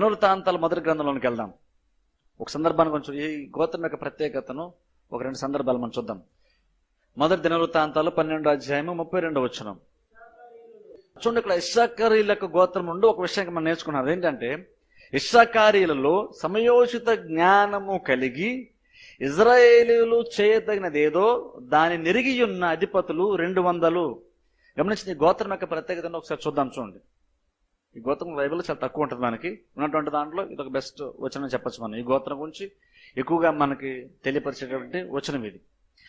దినవృత్తాంతాల మొదటి గ్రంథంలోనికి వెళ్దాం. ఒక సందర్భాన్ని కొంచెం ఈ గోత్రం యొక్క ప్రత్యేకతను ఒక రెండు సందర్భాలు మనం చూద్దాం. మొదటి దినవృత్తాంతాలు పన్నెండు అధ్యాయము ముప్పై రెండు వచ్చినాం చూడండి ఇక్కడ ఇస్సాకారీల యొక్క గోత్రం నుండి ఒక విషయం మనం నేర్చుకున్నాం. ఏంటంటే ఇస్సాకారీలలో సమయోచిత జ్ఞానము కలిగి ఇజ్రాయేలీలు చేయదగినదేదో దాని నిరిగి ఉన్న అధిపతులు రెండు వందలు. గమనించిన గోత్రం యొక్క ప్రత్యేకతను ఒకసారి చూద్దాం చూడండి. ఈ గోత్రం బైబిల్ చాలా తక్కువ ఉంటుంది మనకి. ఉన్నటువంటి దాంట్లో ఇది ఒక బెస్ట్ వచనం చెప్పచ్చు మనం. ఈ గోత్రం గురించి ఎక్కువగా మనకి తెలియపరిచేటువంటి వచనం ఇది.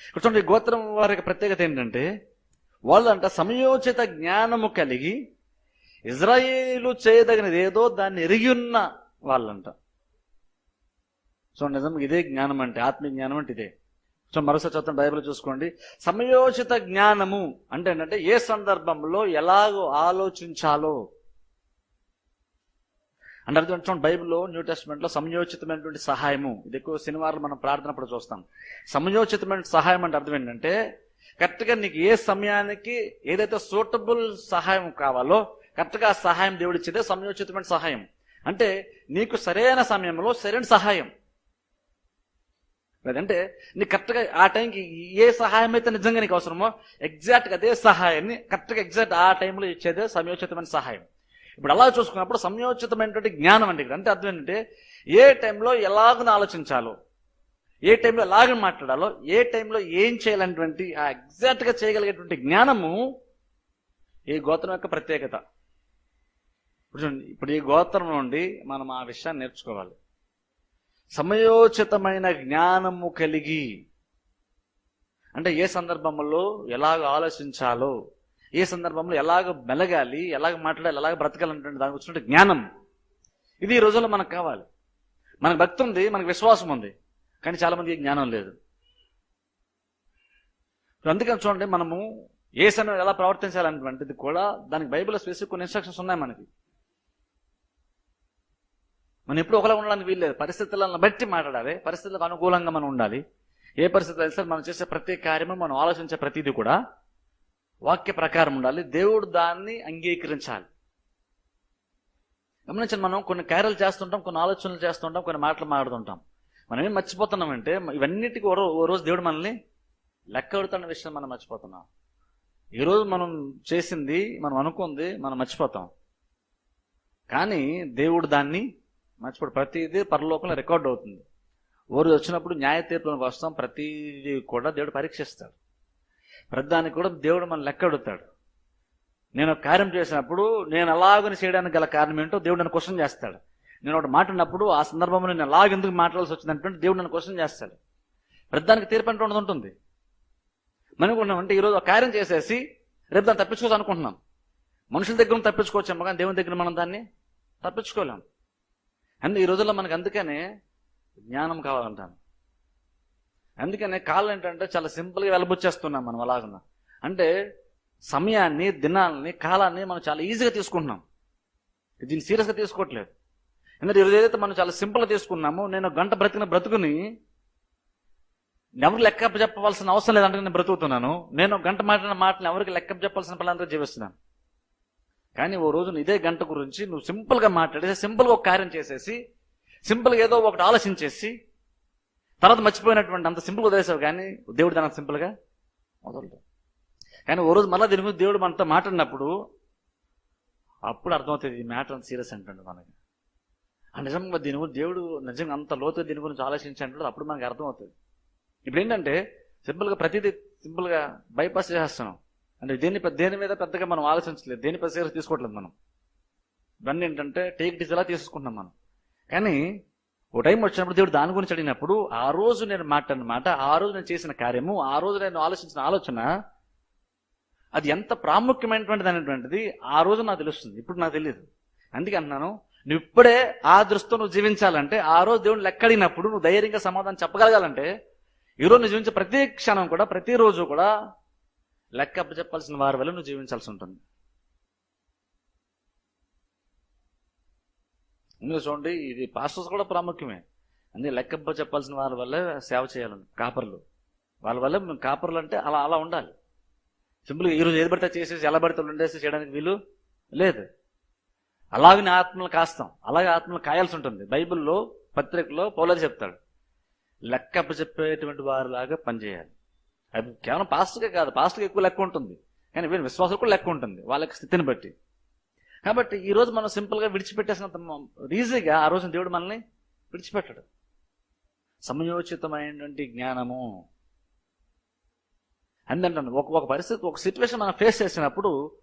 ఇక్కడ చూడండి ఈ గోత్రం వారి యొక్క ప్రత్యేకత ఏంటంటే వాళ్ళంట సమయోచిత జ్ఞానము కలిగి ఇజ్రాయేలు చేయదగినది ఏదో దాన్ని ఎరిగి ఉన్న వాళ్ళంట. సో నిజం ఇదే జ్ఞానం అంటే ఆత్మీయ జ్ఞానం అంటే ఇదే. సో మరోసారి చదువుతున్న బైబిల్ చూసుకోండి. సమయోచిత జ్ఞానము అంటే ఏంటంటే ఏ సందర్భంలో ఎలాగో ఆలోచించాలో. అంటే అర్థం చూడండి బైబిల్లో న్యూ టెస్ట్మెంట్లో సహాయము. ఇది ఎక్కువ శనివారం మనం ప్రార్థనప్పుడు చూస్తాం. సంయోచితమైన సహాయం అంటే అర్థం ఏంటంటే కరెక్ట్గా నీకు ఏ సమయానికి ఏదైతే సూటబుల్ సహాయం కావాలో కరెక్ట్గా ఆ సహాయం దేవుడిచ్చేదే సంయోచితమైన సహాయం. అంటే నీకు సరైన సమయంలో సరైన సహాయం. లేదంటే నీకు కరెక్ట్గా ఆ టైంకి ఏ సహాయం అయితే నిజంగా నీకు అవసరమో ఎగ్జాక్ట్గా అదే సహాయాన్ని కరెక్ట్గా ఎగ్జాక్ట్ ఆ టైంలో ఇచ్చేదే సమయోచితమైన సహాయం. ఇప్పుడు అలా చూసుకున్నప్పుడు సమయోచితమైనటువంటి జ్ఞానం అంటే ఇక్కడ. అంటే అర్థం ఏంటంటే ఏ టైంలో ఎలాగ ఆలోచించాలో ఏ టైంలో ఎలాగ మాట్లాడాలో ఏ టైంలో ఏం చేయాలనేటువంటి ఆ ఎగ్జాక్ట్గా చేయగలిగేటువంటి జ్ఞానము ఈ గోత్రం యొక్క ప్రత్యేకత. ఇప్పుడు చూడండి ఇప్పుడు ఈ గోత్రం నుండి మనం ఆ విషయాన్ని నేర్చుకోవాలి. సమయోచితమైన జ్ఞానము కలిగి అంటే ఏ సందర్భంలో ఎలాగ ఆలోచించాలో ఏ సందర్భంలో ఎలాగ మెలగాలి ఎలాగ మాట్లాడాలి ఎలాగ బ్రతకాలన్నటువంటి దానికి వచ్చినట్టు జ్ఞానం. ఇది ఈ రోజుల్లో మనకు కావాలి. మనకు భక్తి ఉంది మనకు విశ్వాసం ఉంది కానీ చాలామందికి జ్ఞానం లేదు. అందుకని చూడండి మనము ఏ సమయం ఎలా ప్రవర్తించాలనేటువంటిది కూడా దానికి బైబిల్ స్పెసిఫిక్ కొన్ని ఇన్స్ట్రక్షన్స్ ఉన్నాయి మనకి. మనం ఎప్పుడు ఒకలా ఉండడానికి వీల్లేదు పరిస్థితులను బట్టి మాట్లాడాలి. పరిస్థితులకు అనుకూలంగా మనం ఉండాలి. ఏ పరిస్థితులు అయితే మనం చేసే ప్రతి కార్యము మనం ఆలోచించే ప్రతిదీ కూడా వాక్య ప్రకారం ఉండాలి. దేవుడు దాన్ని అంగీకరించాలి. గమనించండి మనం కొన్ని కార్యాలు చేస్తుంటాం కొన్ని ఆలోచనలు చేస్తుంటాం కొన్ని మాటలు మాట్లాడుతుంటాం. మనం ఏం మర్చిపోతున్నామంటే ఇవన్నిటికీ ఓ రోజు దేవుడు మనల్ని లెక్క పెడుతున్న విషయం మనం మర్చిపోతున్నాం. ఈరోజు మనం చేసింది మనం అనుకుంది మనం మర్చిపోతాం. కానీ దేవుడు దాన్ని మర్చిపోడు. ప్రతిదీ పరలోకంలో రికార్డ్ అవుతుంది. ఓ రోజు వచ్చినప్పుడు న్యాయ తీర్పులకు వస్తాం ప్రతిదీ కూడా దేవుడు పరీక్షిస్తాడు. ప్రతిదానికి కూడా దేవుడు మన లెక్క అడుగుతాడు. నేను ఒక కార్యం చేసినప్పుడు నేను అలాగని చేయడానికి గల కారణం ఏంటో దేవుడు నన్ను క్వశ్చన్ చేస్తాడు. నేను ఒకటి మాట్లాడినప్పుడు ఆ సందర్భంలో నేను అలాగ ఎందుకు మాట్లాడాల్సి వచ్చిందంటే దేవుడు నన్ను క్వశ్చన్ చేస్తాడు. ప్రతిదానికి తీర్పు అంటే ఉండదు ఉంటుంది. మనం అంటే ఈరోజు ఒక కార్యం చేసేసి రేపు దాన్ని తప్పించుకోవచ్చు అనుకుంటున్నాం. మనుషుల దగ్గర నుంచి తప్పించుకోవచ్చేమో కానీ దేవుని దగ్గర మనం దాన్ని తప్పించుకోలేం. అండ్ ఈ రోజుల్లో మనకు అందుకనే జ్ఞానం కావాలంటాను. అందుకనే కాలం ఏంటంటే చాలా సింపుల్గా వెలబుచ్చేస్తున్నాం మనం అలాగున్న. అంటే సమయాన్ని దినాలని కాలాన్ని మనం చాలా ఈజీగా తీసుకుంటున్నాం. దీన్ని సీరియస్గా తీసుకోవట్లేదు. ఎందుకంటే ఈరోజు ఏదైతే మనం చాలా సింపుల్గా తీసుకున్నామో నేను ఒక గంట బ్రతికిన బ్రతుకుని ఎవరికి లెక్క చెప్పవలసిన అవసరం లేదంటే నేను బ్రతుకుతున్నాను. నేను ఒక గంట మాట్లాడిన మాటలు ఎవరికి లెక్క చెప్పాల్సిన పనులంతా జీవిస్తున్నాను. కానీ ఓ రోజు ఇదే గంట గురించి నువ్వు సింపుల్గా మాట్లాడేసి సింపుల్గా ఒక కార్యం చేసేసి సింపుల్గా ఏదో ఒకటి ఆలోచించేసి తర్వాత మర్చిపోయినటువంటి అంత సింపుల్ వదిలేసావు కానీ దేవుడు దానికి సింపుల్గా వదలదు కానీ ఓ రోజు మళ్ళీ దీని గురించి దేవుడు మనతో మాట్లాడినప్పుడు అప్పుడు అర్థమవుతుంది ఈ మ్యాటర్ అంత సీరియస్ అంటుండే మనకి. ఆ నిజంగా దీని గురించి దేవుడు నిజంగా అంత లోతు దీని గురించి ఆలోచించంటే అప్పుడు మనకి అర్థమవుతుంది. ఇప్పుడు ఏంటంటే సింపుల్గా ప్రతిదీ సింపుల్గా బైపాస్ చేసేస్తున్నాం. అంటే దేని దేని మీద పెద్దగా మనం ఆలోచించలేదు. దేని పెద్ద సీరియస్ తీసుకోవట్లేదు మనం. ఇవన్నీ ఏంటంటే టేక్ డిస్ ఎలా తీసుకుంటున్నాం మనం. కానీ ఓ టైం వచ్చినప్పుడు దేవుడు దాని గురించి అడిగినప్పుడు ఆ రోజు నేను మాట మాట ఆ రోజు నేను చేసిన కార్యము ఆ రోజు నేను ఆలోచించిన ఆలోచన అది ఎంత ప్రాముఖ్యమైనటువంటిది అనేటువంటిది ఆ రోజు నాకు తెలుస్తుంది. ఇప్పుడు నాకు తెలియదు. అందుకే అంటున్నాను నువ్వు ఇప్పుడే ఆ దృష్టితో నువ్వు జీవించాలంటే ఆ రోజు దేవుడు లెక్కడినప్పుడు నువ్వు ధైర్యంగా సమాధానం చెప్పగలగాలంటే ఈ రోజు నువ్వు జీవించే ప్రతి క్షణం కూడా ప్రతిరోజు కూడా లెక్క చెప్పాల్సిన వారి వల్ల నువ్వు జీవించాల్సి ఉంటుంది. ఇందులో చూడండి ఇది పాస్టర్స్ కూడా ప్రాముఖ్యమే. అన్ని లెక్కప్ప చెప్పాల్సిన వారి వల్లే సేవ చేయాలని కాపర్లు. వాళ్ళ వల్ల మేము కాపర్లు అంటే అలా అలా ఉండాలి. సింపుల్గా ఈరోజు ఏది పడితే చేసేసి ఎలా పడితే ఉండేసి చేయడానికి వీలు లేదు. అలాగనే ఆత్మలు కాస్తాం. అలాగే ఆత్మలు కాయాల్సి ఉంటుంది. బైబిల్లో పత్రికలో పౌలది చెప్తాడు. లెక్క చెప్పేటువంటి వారిలాగా పనిచేయాలి. అది కేవలం పాస్టర్కే కాదు పాస్టర్కి ఎక్కువ లెక్క ఉంటుంది. కానీ వీళ్ళ విశ్వాసం కూడా లెక్క ఉంటుంది వాళ్ళ స్థితిని బట్టి. కాబట్టి ఈ రోజు మనం సింపుల్గా విడిచిపెట్టేసినంత ఈజీగా ఆ రోజు దేవుడు మనల్ని విడిచిపెట్టడు. సమయోచితమైనటువంటి జ్ఞానము. అందంటాను ఒక ఒక పరిస్థితి ఒక సిచ్యువేషన్ మనం ఫేస్ చేసినప్పుడు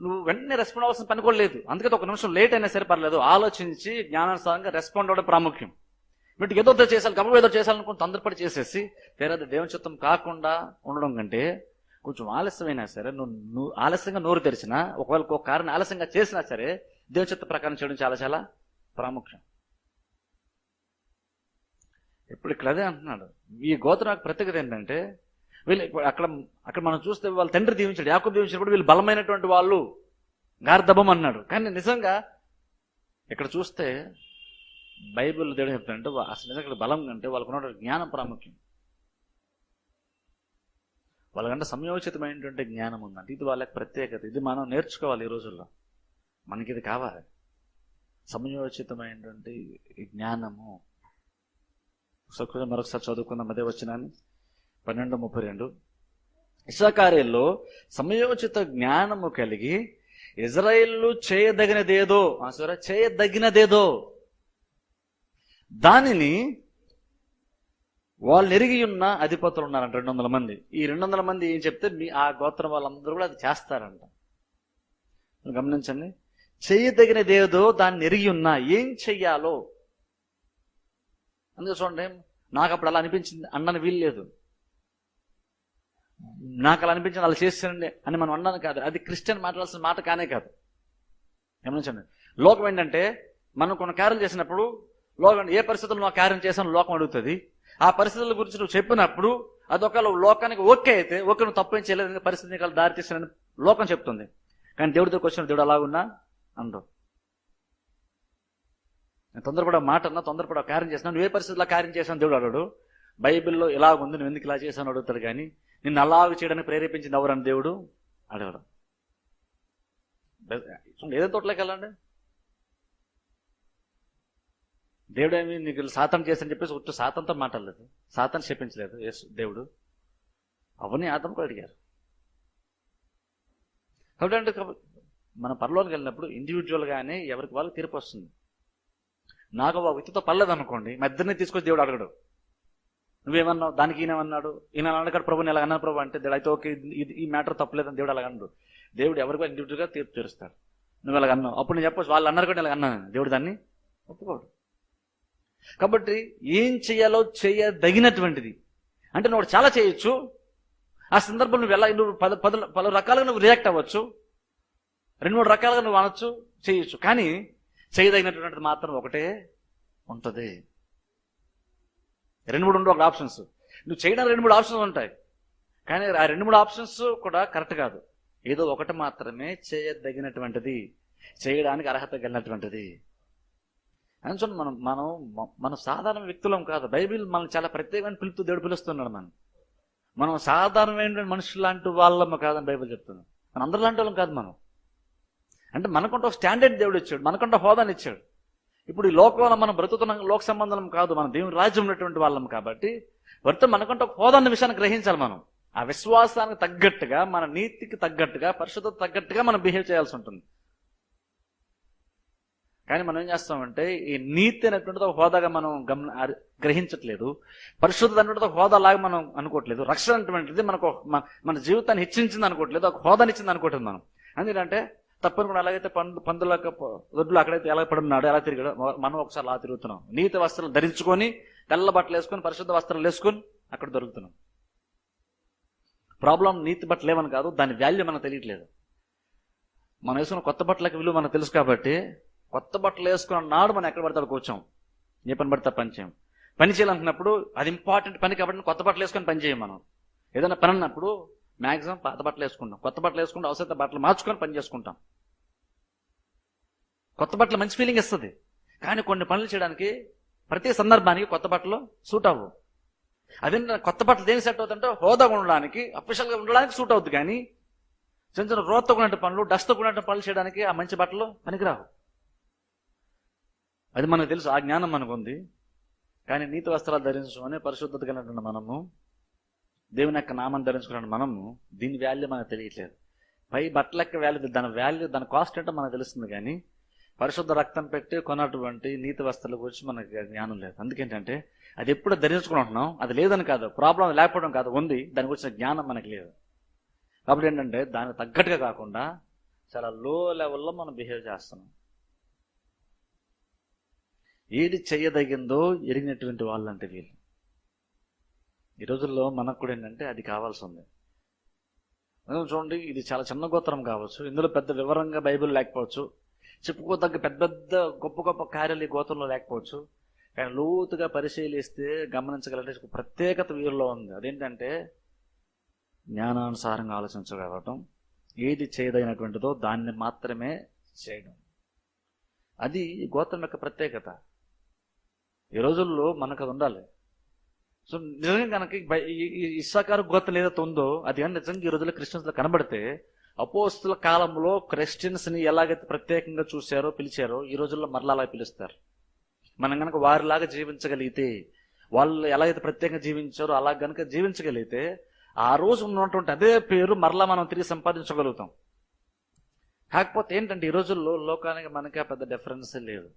నువ్వు వెంటనే రెస్పాండ్ అవ్వాల్సిన పని కూడా లేదు. అందుకే ఒక నిమిషం లేట్ అయినా సరే పర్లేదు. ఆలోచించి జ్ఞానానుసారంగా రెస్పాండ్ అవ్వడం ప్రాముఖ్యం. వీటికి ఏదో చేసాలి కబురు ఏదో చేసాలనుకుని తొందరపడి చేసేసి వేరే దేవుని చిత్తం కాకుండా ఉండడం కంటే కొంచెం ఆలస్యమైనా సరే నువ్వు ఆలస్యంగా నోరు తెరిచినా ఒకవేళ ఒక కారణం ఆలస్యంగా చేసినా సరే దేవుని చిత్త ప్రకారం చేయడం చాలా చాలా ప్రాముఖ్యం. ఇప్పుడు ఇక్కడ అదే అంటున్నాడు. ఈ గోత్రానికి ప్రత్యేకత ఏంటంటే వీళ్ళు అక్కడ అక్కడ మనం చూస్తే వాళ్ళ తండ్రి దీవించాడు యాకబు దీవించినప్పుడు వీళ్ళు బలమైనటువంటి వాళ్ళు. గార్ధబం అన్నాడు. కానీ నిజంగా ఇక్కడ చూస్తే బైబిల్ దేవుడు చెప్తాడంటే అసలు నిజంగా బలం కంటే వాళ్ళకు జ్ఞానం ప్రాముఖ్యం. వాళ్ళకంటే సంయోచితమైనటువంటి జ్ఞానం ఉందంటే ఇది వాళ్ళకి ప్రత్యేకత. ఇది మనం నేర్చుకోవాలి ఈ రోజుల్లో. మనకి ఇది కావాలి. సంయోచితమైనటువంటి జ్ఞానము. ఒకసారి మరొకసారి చదువుకుందాం. అదే వచ్చినాన్ని పన్నెండు ముప్పై రెండు. ఇసాకార్యంలో సమయోచిత జ్ఞానము కలిగి ఇజ్రాయిల్ చేయదగినదేదో ఆ చేయదగినదేదో దానిని వాళ్ళు ఎరిగి ఉన్న అధిపతులు ఉన్నారంట రెండు వందల మంది. ఈ రెండు వందల మంది ఏం చెప్తే మీ ఆ గోత్రం వాళ్ళందరూ కూడా అది చేస్తారంట. గమనించండి. చేయదగినదేదో దాన్ని ఎరిగి ఉన్నా ఏం చెయ్యాలో? అందుకే చూడండి నాకు అప్పుడు అలా అనిపించింది అన్నని వీలు లేదు. నాకు అలా అనిపించింది అలా చేస్తానండి అని మనం అన్నాను కాదు. అది క్రిస్టియన్ మాట్లాడాల్సిన మాట కానే కాదు. గమనించండి. లోకం ఏంటంటే మనం కొన్ని కార్యం చేసినప్పుడు లోకం ఏ పరిస్థితుల్లో కార్యం చేశాను లోకం అడుగుతుంది. ఆ పరిస్థితుల గురించి నువ్వు చెప్పినప్పుడు అదొక లోకానికి ఓకే అయితే ఓకే నువ్వు తప్పేం చేయలేదు పరిస్థితి నీకు దారి తీసానని లోకం చెప్తుంది. కానీ దేవుడి దగ్గరకు వచ్చిన దేవుడు అలాగున్నా? అందరు నేను తొందరపడ మాట అన్నా తొందరపడ కార్యం చేసినా నువ్వు ఏ పరిస్థితుల్లో కార్యం చేసాను దేవుడు అడడు బైబిల్లో ఇలా ఉంది నువ్వు ఎందుకు ఇలా చేశాను అడుగుతాడు కానీ నిన్ను అలాగ చేయడానికి ప్రేరేపించింది ఎవరని దేవుడు అడగడం. ఏదైనా ఏదో తోటలోకి వెళ్ళండి. దేవుడు ఏమి నీకు సాతం చేసని చెప్పేసి ఒట్టు సాతంతో మాట్లాడలేదు. సాతం చెప్పించలేదు యేసు దేవుడు అవన్నీ ఆతంకు కూడా అడిగారు. కాబట్టి అంటే మన పరలోకి వెళ్ళినప్పుడు ఇండివిజువల్గానే ఎవరికి వాళ్ళు తీర్పు వస్తుంది. నాకు ఒక వ్యక్తితో పర్లేదు అనుకోండి మధ్యనే తీసుకొచ్చి దేవుడు అడగడు. నువ్వేమన్నావు? దానికి ఈయనమన్నాడు ఈయన అడగాడు ప్రభు ఎలా అన్నాను ప్రభు అంటే దేవుడు అయితే ఓకే ఇది- ఈ మ్యాటర్ తప్పలేదని దేవుడు అలా అన్నాడు. దేవుడు ఎవరికి ఇండివిజువల్గా తీర్పు తీరుస్తాడు. నువ్వు అలాగ అన్నావు. అప్పుడు నేను చెప్పచ్చు వాళ్ళు అన్నారు కూడా ఇలా అన్నాను. దేవుడు దాన్ని ఒప్పుకోడు. కాబట్టి ఏం చేయాలో చేయదగినటువంటిది. అంటే నువ్వు చాలా చేయొచ్చు. ఆ సందర్భం నువ్వు ఎలా నువ్వు పద పలు పలు రకాలుగా నువ్వు రియాక్ట్ అవ్వచ్చు. రెండు మూడు రకాలుగా నువ్వు అనొచ్చు చేయొచ్చు. కానీ చేయదగినటువంటిది మాత్రం ఒకటే ఉంటుంది. రెండు మూడు ఉండవు ఒక ఆప్షన్స్ నువ్వు చేయడానికి రెండు మూడు ఆప్షన్స్ ఉంటాయి. కానీ ఆ రెండు మూడు ఆప్షన్స్ కూడా కరెక్ట్ కాదు. ఏదో ఒకటి మాత్రమే చేయదగినటువంటిది. చేయడానికి అర్హత కలిగినటువంటిది. అని చూడండి మనం మనం మనం సాధారణ వ్యక్తులం కాదు. బైబిల్ మనం చాలా ప్రత్యేకమైన పిలుపుతూ దేవుడు పిలుస్తున్నాడు మనం మనం సాధారణమైన మనుషులు లాంటి వాళ్ళము కాదని బైబిల్ చెప్తుంది. మనం అందరి లాంటి వాళ్ళం కాదు మనం. అంటే మనకుంటే ఒక స్టాండర్డ్ దేవుడు ఇచ్చాడు. మనకుంటే హోదాని ఇచ్చాడు. ఇప్పుడు ఈ లోకంలో మనం బ్రతుకుతున్న లోక సంబంధం కాదు. మనం దేవుని రాజ్యం ఉన్నటువంటి వాళ్ళం కాబట్టి వర్త మనకుంటే ఒక హోదాన్న విషయాన్ని గ్రహించాలి మనం. ఆ విశ్వాసానికి తగ్గట్టుగా మన నీతికి తగ్గట్టుగా పరిశుద్ధత తగ్గట్టుగా మనం బిహేవ్ చేయాల్సి ఉంటుంది. కానీ మనం ఏం చేస్తామంటే ఈ నీతి అనేటువంటిది ఒక హోదాగా మనం గమన గ్రహించట్లేదు. పరిశుద్ధత అనేటువంటిది ఒక హోదాలాగా మనం అనుకోవట్లేదు. రక్షణ అనేటువంటిది మనకు మన- మన జీవితాన్ని హెచ్చించింది అనుకోవట్లేదు. ఒక హోదానిచ్చింది అనుకోవట్లేదు మనం. ఎందుకంటే తప్పనుకుని అలాగైతే పండు పందుల దొడ్లు అక్కడైతే ఎలా పడున్నాడు ఎలా తిరిగాడు మనం ఒకసారి అలా తిరుగుతున్నాం. నీతి వస్త్రాలు ధరించుకొని తెల్ల బట్టలు వేసుకొని పరిశుద్ధ వస్త్రాలు వేసుకొని అక్కడ దొరుకుతున్నాం. ప్రాబ్లం నీతి బట్టలు ఏమని కాదు దాని వాల్యూ మనకు తెలియట్లేదు. మనం వేసుకున్న కొత్త బట్టలకు విలువ మనకు తెలుసు కాబట్టి కొత్త బట్టలు వేసుకున్న నాడు మనం ఎక్కడ పడతాడు కూర్చోం. ఏ పని పడితే పని చేయం. పని చేయాలనుకున్నప్పుడు అది ఇంపార్టెంట్ పని కాబట్టి కొత్త బట్టలు వేసుకొని పని చేయం మనం. ఏదైనా పని అన్నప్పుడు మ్యాక్సిమం పాత బట్టలు వేసుకుంటాం. కొత్త బట్టలు వేసుకుంటాం అవసరత బట్టలు మార్చుకొని పని చేసుకుంటాం. కొత్త బట్టలు మంచి ఫీలింగ్ ఇస్తుంది. కానీ కొన్ని పనులు చేయడానికి ప్రతి సందర్భానికి కొత్త బట్టలు సూట్ అవ్వవు అదే కొత్త బట్టలు దేనికి సెట్ అవుతుందంటే హోదాగా ఉండడానికి అఫీషియల్గా ఉండడానికి సూట్ అవుతుంది కానీ చిన్న చిన్న రోత్తో పనులు డస్ట్ కూడిన పనులు చేయడానికి ఆ మంచి బట్టలు పనికిరావు. అది మనకు తెలుసు ఆ జ్ఞానం మనకుంది కానీ నీతి వస్త్రాలు ధరించమని పరిశుద్ధత కలిగినటువంటి మనము దేవుని యొక్క నామాన్ని ధరించుకున్న మనము దీని వాల్యూ మనకు తెలియట్లేదు. పై బట్టల యొక్క వాల్యూ దాని వాల్యూ దాని కాస్ట్ ఏంటో మనకు తెలుస్తుంది కానీ పరిశుద్ధ రక్తం పెట్టి కొన్నటువంటి నీతి వస్త్రాల గురించి మనకి జ్ఞానం లేదు. అందుకేంటంటే అది ఎప్పుడు ధరించుకుంటున్నాం అది లేదని కాదు ప్రాబ్లం లేకపోవడం కాదు ఉంది దాని గురించిన జ్ఞానం మనకి లేదు. కాబట్టి ఏంటంటే దానికి తగ్గట్టుగా కాకుండా చాలా లో లెవెల్లో మనం బిహేవ్ చేస్తున్నాం. ఏది చేయదగిందో ఎరిగినటువంటి వాళ్ళంటే వీళ్ళు. ఈ రోజుల్లో మనకు కూడా ఏంటంటే అది కావాల్సి ఉంది చూడండి ఇది చాలా చిన్న గోత్రం కావచ్చు ఇందులో పెద్ద వివరంగా బైబిల్ లేకపోవచ్చు చెప్పుకోదగ్గ పెద్ద పెద్ద గొప్ప గొప్ప కార్యాలు ఈ గోత్రంలో లేకపోవచ్చు కానీ లోతుగా పరిశీలిస్తే గమనించగలంటే ప్రత్యేకత వీరిలో ఉంది. అదేంటంటే జ్ఞానానుసారంగా ఆలోచించగలగటం ఏది చేయదగినటువంటిదో దాన్ని మాత్రమే చేయడం. అది ఈ గోత్రం యొక్క ప్రత్యేకత. ఈ రోజుల్లో మనకు అది ఉండాలి. సో నిజంగా కనుక ఇస్సాకారు గోత్రం ఏదైతే ఉందో అది కానీ నిజంగా ఈ రోజుల్లో క్రిస్టియన్స్లో కనబడితే అపోస్తుల కాలంలో క్రిస్టియన్స్ని ఎలాగైతే ప్రత్యేకంగా చూశారో పిలిచారో ఈ రోజుల్లో మరలా అలా పిలుస్తారు. మనం కనుక వారిలాగా జీవించగలిగితే వాళ్ళు ఎలాగైతే ప్రత్యేకంగా జీవించారో అలా గనుక జీవించగలిగితే ఆ రోజు ఉన్నటువంటి అదే పేరు మరలా మనం తిరిగి సంపాదించగలుగుతాం. కాకపోతే ఏంటంటే ఈ రోజుల్లో లోకానికి మనకి ఆ పెద్ద డిఫరెన్స్ లేదు.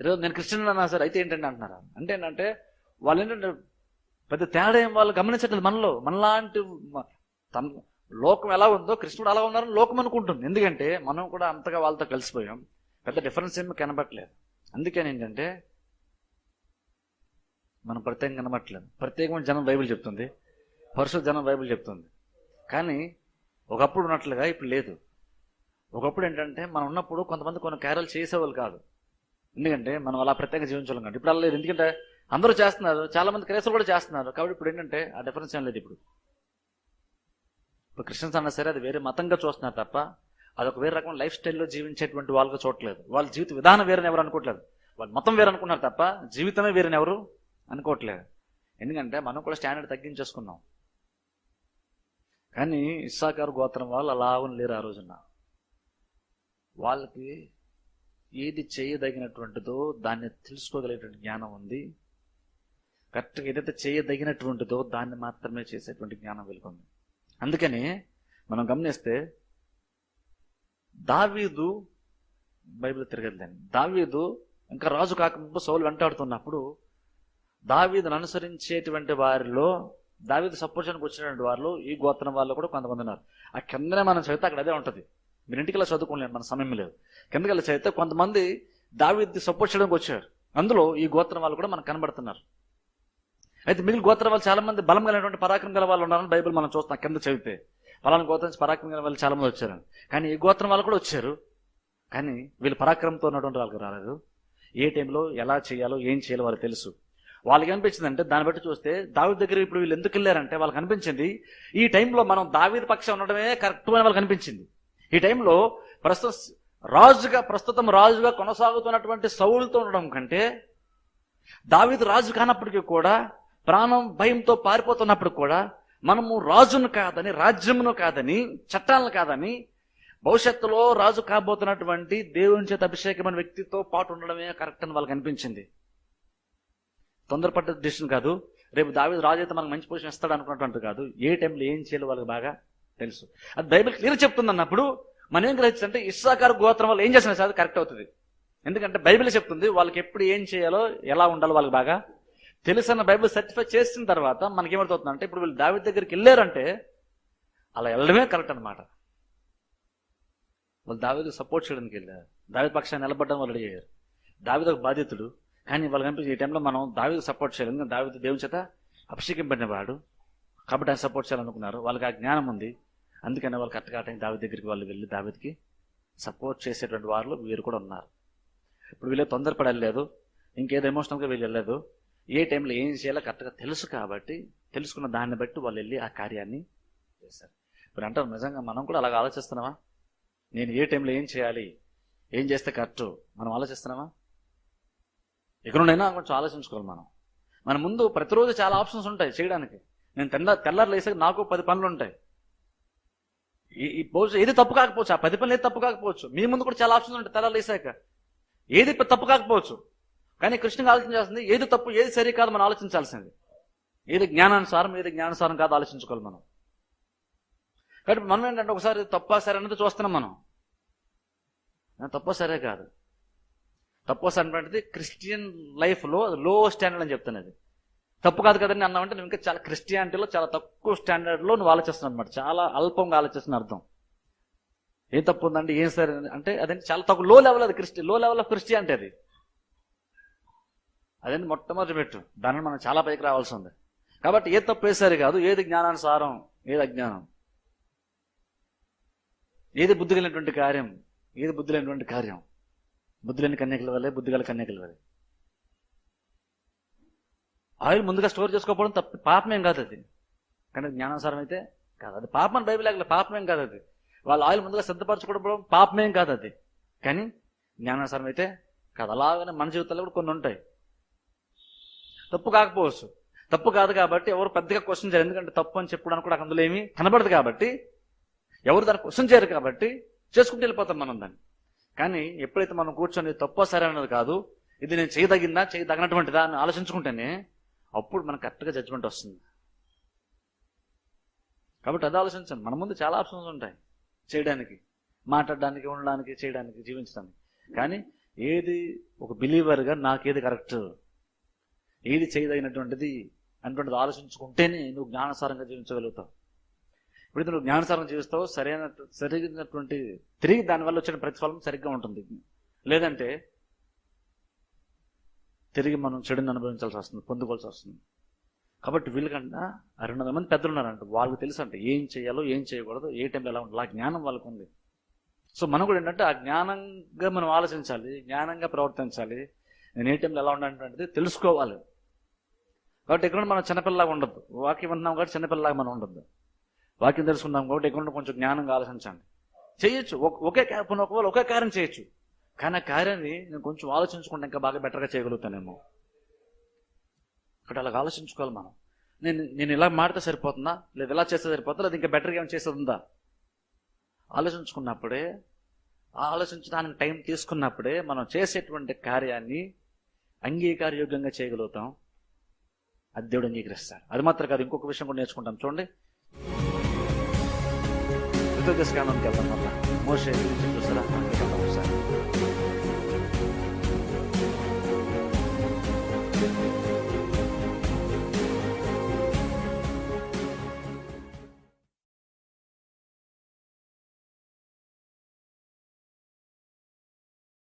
ఈరోజు నేను క్రిస్టియన్ అన్నా సార్ అయితే ఏంటంటే అంటున్నారా? అంటే ఏంటంటే వాళ్ళు ఏంటంటే పెద్ద తేడా ఏం వాళ్ళు గమనించట్లేదు మనలో. మనలాంటి మ- తన లోకం ఎలా ఉందో కృష్ణుడు అలా ఉన్నారని లోకం అనుకుంటుంది. ఎందుకంటే మనం కూడా అంతగా వాళ్ళతో కలిసిపోయాం. పెద్ద డిఫరెన్స్ ఏమి కనబట్టలేదు అందుకని ఏంటంటే మనం ప్రత్యేకంగా కనబట్టలేదు ప్రత్యేకమైన జనం బైబిల్ చెప్తుంది. పరిశుద్ధ జనం బైబిల్ చెప్తుంది. కానీ ఒకప్పుడు ఉన్నట్లుగా ఇప్పుడు లేదు. ఒకప్పుడు ఏంటంటే మనం ఉన్నప్పుడు కొంతమంది కొన్ని కార్యాలు చేసేవాళ్ళు కాదు. ఎందుకంటే మనం అలా ప్రత్యేకంగా జీవించాలి కాబట్టి ఇప్పుడు అలా లేదు. ఎందుకంటే అందరూ చేస్తున్నారు. చాలా మంది క్రైస్తవులు కూడా చేస్తున్నారు. కాబట్టి ఇప్పుడు ఏంటంటే ఆ డిఫరెన్స్ ఏం లేదు ఇప్పుడు. ఇప్పుడు క్రిస్టియన్స్ అన్నా సరే అది వేరే మతంగా చూస్తున్నారు తప్ప అదొక వేరే రకమైన లైఫ్ స్టైల్లో జీవించేటువంటి వాళ్ళగా చూడట్లేదు. వాళ్ళ జీవిత విధానం వేరని ఎవరు అనుకోవట్లేదు. వాళ్ళు మతం వేరు అనుకున్నారు తప్ప జీవితమే వేరని ఎవరు అనుకోవట్లేదు. ఎందుకంటే మనం కూడా స్టాండర్డ్ తగ్గించేసుకున్నాం. కానీ ఇస్సాకారు గోత్రం వాళ్ళు అలా లేరు ఆ రోజున. వాళ్ళకి ఏది చేయదగినటువంటిదో దాన్ని తెలుసుకోగలిగేటువంటి జ్ఞానం ఉంది. కరెక్ట్గా ఏదైతే చేయదగినటువంటిదో దాన్ని మాత్రమే చేసేటువంటి జ్ఞానం వెలుగుంది అందుకని మనం గమనిస్తే దావీదు బైబిల్ తిరగదులేండి దావీదు ఇంకా రాజు కాకముందు సౌలు వెంటాడుతున్నప్పుడు దావీదును అనుసరించేటువంటి వారిలో దావీదు సపోర్షన్కి వచ్చినటువంటి వారిలో ఈ గోత్రం వాళ్ళు కూడా కొంతమంది ఉన్నారు. ఆ కిందనే మనం చదివితే అక్కడ అదే ఉంటుంది. మీరు ఇంటికెళ్ళి చదువుకోలేము మన సమయం లేదు. కిందకెళ్ళి చదివితే కొంతమంది దావిద్ది సపోర్ట్ చేయడానికి వచ్చారు. అందులో ఈ గోత్రం వాళ్ళు కూడా మనకు కనబడుతున్నారు. అయితే మిగిలిన గోత్రం వాళ్ళు చాలా మంది బలం కలిగినటువంటి పరాక్రమం గల వాళ్ళు ఉన్నారని బైబిల్ మనం చూస్తాం కింద చదివితే. పలానా గోత్రం నుంచి పరాక్రమం గల వాళ్ళు చాలా మంది వచ్చారు కానీ ఈ గోత్రం వాళ్ళు కూడా వచ్చారు. కానీ వీళ్ళు పరాక్రమంతో ఉన్నటువంటి వాళ్ళకి రాలేదు. ఏ టైంలో ఎలా చేయాలో ఏం చేయాలో వాళ్ళు తెలుసు. వాళ్ళకి అనిపించింది అంటే దాన్ని బట్టి చూస్తే దావిద దగ్గర ఇప్పుడు వీళ్ళు ఎందుకు వెళ్ళారంటే వాళ్ళకి అనిపించింది ఈ టైంలో మనం దావిద పక్షం ఉండడమే కరెక్ట్ అని వాళ్ళకి అనిపించింది. ఈ టైంలో ప్రస్తుత రాజుగా ప్రస్తుతం రాజుగా కొనసాగుతున్నటువంటి సౌలుతో ఉండడం కంటే దావీదు రాజు కానప్పటికీ కూడా ప్రాణం భయంతో పారిపోతున్నప్పుడు కూడా మనము రాజును కాదని రాజ్యమును కాదని చట్టాలను కాదని భవిష్యత్తులో రాజు కాబోతున్నటువంటి దేవుని చేత అభిషేకమైన వ్యక్తితో పాటు ఉండడమే కరెక్ట్ అని వాళ్ళకి అనిపించింది. తొందరపడ్డ డిసిషన్ కాదు. రేపు దావీదు రాజు అయితే మనకు మంచి పొజిషన్ ఇస్తాడు అనుకున్నటువంటి కాదు. ఏ టైంలో ఏం చేయాలి వాళ్ళకి బాగా తెలుసు. అది బైబిల్ క్లియర్ చెప్తుంది అన్నప్పుడు మనం ఏం గ్రహించంటే ఇస్సాకారు గోత్రం వాళ్ళు ఏం చేసినా సార్ కరెక్ట్ అవుతుంది. ఎందుకంటే బైబిల్ చెప్తుంది వాళ్ళకి ఎప్పుడు ఏం చేయాలో ఎలా ఉండాలో వాళ్ళకి బాగా తెలుసు అన్న బైబిల్ సర్టిఫై చేసిన తర్వాత మనకి ఏమవుతుంది అంటే ఇప్పుడు వీళ్ళు దావి దగ్గరికి వెళ్ళారంటే అలా వెళ్ళడమే కరెక్ట్ అనమాట వాళ్ళు దావేది సపోర్ట్ చేయడానికి వెళ్ళారు. దావి పక్షాన్ని నిలబడడం వాళ్ళు అడిగారు దావిద ఒక బాధితుడు కానీ వాళ్ళకి కనిపించి ఈ టైంలో మనం దావిద సపోర్ట్ చేయాలి. ఎందుకంటే దావిద దేవుని చేత అభిషేకింపడిన వాడు. కాబట్టి ఆయన సపోర్ట్ చేయాలనుకున్నారు. వాళ్ళకి ఆ జ్ఞానం ఉంది. అందుకని వాళ్ళు కరెక్ట్గా ఆ టైం దావి దగ్గరికి వాళ్ళు వెళ్ళి దావిదికి సపోర్ట్ చేసేటువంటి వాళ్ళు వీరు కూడా ఉన్నారు. ఇప్పుడు వీళ్ళు తొందరపడి వెళ్ళలేదు ఇంకేదో ఎమోషనల్గా వీళ్ళు వెళ్ళలేదు. ఏ టైంలో ఏం చేయాలో కరెక్ట్గా తెలుసు కాబట్టి తెలుసుకున్న దాన్ని బట్టి వాళ్ళు వెళ్ళి ఆ కార్యాన్ని చేశారు. ఇప్పుడు అంటారు నిజంగా మనం కూడా అలాగ ఆలోచిస్తున్నామా? నేను ఏ టైంలో ఏం చేయాలి? ఏం చేస్తే కరెక్ట్? మనం ఆలోచిస్తున్నామా? ఎక్కడుండైనా కొంచెం ఆలోచించుకోవాలి మనం. మన ముందు ప్రతిరోజు చాలా ఆప్షన్స్ ఉంటాయి చేయడానికి. నేను తెల్ల తెల్లారు వేసాక నాకు పది పనులు ఉంటాయి. బహుశా ఏది తప్పు కాకపోవచ్చు ఆ పది పనులు ఏది తప్పు కాకపోవచ్చు. మీ ముందు కూడా చాలా ఆప్షన్స్ ఉంటాయి తలాలు వేసాక. ఏది తప్పు కాకపోవచ్చు. కానీ కృష్ణగా ఆలోచించాల్సింది ఏది తప్పు ఏది సరి కాదు మనం ఆలోచించాల్సింది. ఏది జ్ఞానానుసారం ఏది జ్ఞానానుసారం కాదు ఆలోచించుకోవాలి మనం. కాబట్టి మనం ఏంటంటే ఒకసారి తప్ప సరే అన్నది చూస్తున్నాం మనం. తప్ప సరే కాదు. తప్ప సరే అంటే క్రిస్టియన్ లైఫ్లో లో స్టాండర్డ్ అని చెప్తున్నది. తప్పు కాదు కదండి అన్నామంటే నువ్వు ఇంకా చాలా క్రిస్టియానిటీలో చాలా తక్కువ స్టాండర్డ్లో నువ్వు ఆలోచిస్తున్నావు అనమాట చాలా అల్పంగా ఆలోచిస్తున్న అర్థం. ఏం తప్పు ఉందండి? ఏం సరే అంటే అదండి చాలా తక్కువ లో లెవెల్ అది క్రిస్టి లో లెవెల్ ఆఫ్ క్రిస్టియానిటీ అది. అదండి మొట్టమొదటి పెట్టు. దానిని మనం చాలా పైకి రావాల్సి ఉంది. కాబట్టి ఏ తప్పు వేసారు కాదు ఏది జ్ఞానానుసారం ఏది అజ్ఞానం. ఏది బుద్ధి కలిగినటువంటి కార్యం ఏది బుద్ధి లేనటువంటి కార్యం. బుద్ధి లేని కన్యకల వల్లే బుద్ధి గల కన్యకల వల్లే. ఆయిల్ ముందుగా స్టోర్ చేసుకోకపోవడం తప్ప పాపమేం కాదు అది. కానీ జ్ఞానానుసారం అయితే కాదు. అది పాపం అని బైబిల్ లేక పాపమేం కాదు అది. వాళ్ళు ఆయిల్ ముందుగా సిద్ధపరచుకోవడం పాపమేం కాదు అది. కానీ జ్ఞానానుసారం అయితే కాదు. అలాగనే మన జీవితాల్లో కూడా కొన్ని ఉంటాయి. తప్పు కాకపోవచ్చు. తప్పు కాదు కాబట్టి ఎవరు పెద్దగా క్వశ్చన్ చేయరు. ఎందుకంటే తప్పు అని చెప్పడానికి కూడా అందులో ఏమీ కనబడదు కాబట్టి ఎవరు దాన్ని క్వశ్చన్ చేయరు కాబట్టి చేసుకుంటూ వెళ్ళిపోతాం మనం దాన్ని. కానీ ఎప్పుడైతే మనం కూర్చొని తప్పో సరే అన్నది కాదు ఇది నేను చేయదగిందా చేయదగినటువంటిదా అని ఆలోచించుకుంటేనే అప్పుడు మనకు కరెక్ట్గా జడ్జ్మెంట్ వస్తుంది. కాబట్టి అది ఆలోచించండి. మన ముందు చాలా ఆప్షన్స్ ఉంటాయి చేయడానికి. మాట్లాడడానికి ఉండడానికి చేయడానికి జీవించడానికి. కానీ ఏది ఒక బిలీవర్గా నాకేది కరెక్ట్ ఏది చేయదగినటువంటిది అటువంటిది ఆలోచించుకుంటేనే నువ్వు జ్ఞానసారంగా జీవించగలుగుతావు. ఇప్పుడు నువ్వు జ్ఞానసారంగా జీవిస్తావు సరైన సరిగినటువంటి తిరిగి దానివల్ల వచ్చిన ప్రతిఫలం సరిగ్గా ఉంటుంది. లేదంటే తిరిగి మనం చెడుని అనుభవించాల్సి వస్తుంది పొందుకోవాల్సి వస్తుంది. కాబట్టి వీళ్ళకన్నా రెండు వందల మంది పెద్దలు ఉన్నారంట వాళ్ళకి తెలుసు అంట ఏం చేయాలో ఏం చేయకూడదు ఏ టైంలో ఎలా ఉండాలి. ఆ జ్ఞానం వాళ్ళకు ఉంది. సో మనం కూడా ఏంటంటే ఆ జ్ఞానంగా మనం ఆలోచించాలి జ్ఞానంగా ప్రవర్తించాలి. నేను ఏ టైంలో ఎలా ఉండాలంటే తెలుసుకోవాలి. కాబట్టి ఎక్కడ మనం చిన్నపిల్లలాగా ఉండదు వాక్యం ఉన్నాం కాబట్టి చిన్నపిల్లలాగా మనం ఉండద్దు. వాక్యం తెలుసుకున్నాం కాబట్టి ఎక్కడ కొంచెం జ్ఞానంగా ఆలోచించండి. చేయొచ్చు. ఒకే కా- ఒకవేళ ఒకే కార్యం చేయొచ్చు. కానీ ఆ కార్యాన్ని నేను కొంచెం ఆలోచించుకుంటే ఇంకా బాగా బెటర్గా చేయగలుగుతానేమో. అక్కడ అలాగ ఆలోచించుకోవాలి మనం. నేను నేను ఇలా మాడితే సరిపోతుందా? లేదా ఇలా చేస్తే సరిపోతుందా? లేదా ఇంకా బెటర్గా ఏమైనా చేసేది ఉందా? ఆలోచించుకున్నప్పుడే ఆలోచించడానికి టైం తీసుకున్నప్పుడే మనం చేసేటువంటి కార్యాన్ని అంగీకారయోగ్యంగా చేయగలుగుతాం. అది దేవుడు అంగీకరిస్తారు. అది మాత్రం కాదు ఇంకొక విషయం కూడా నేర్చుకుంటాం చూడండి. ఋతుదేశకాలంకి వెళ్తాం మళ్ళీ. మోసే చూసారా?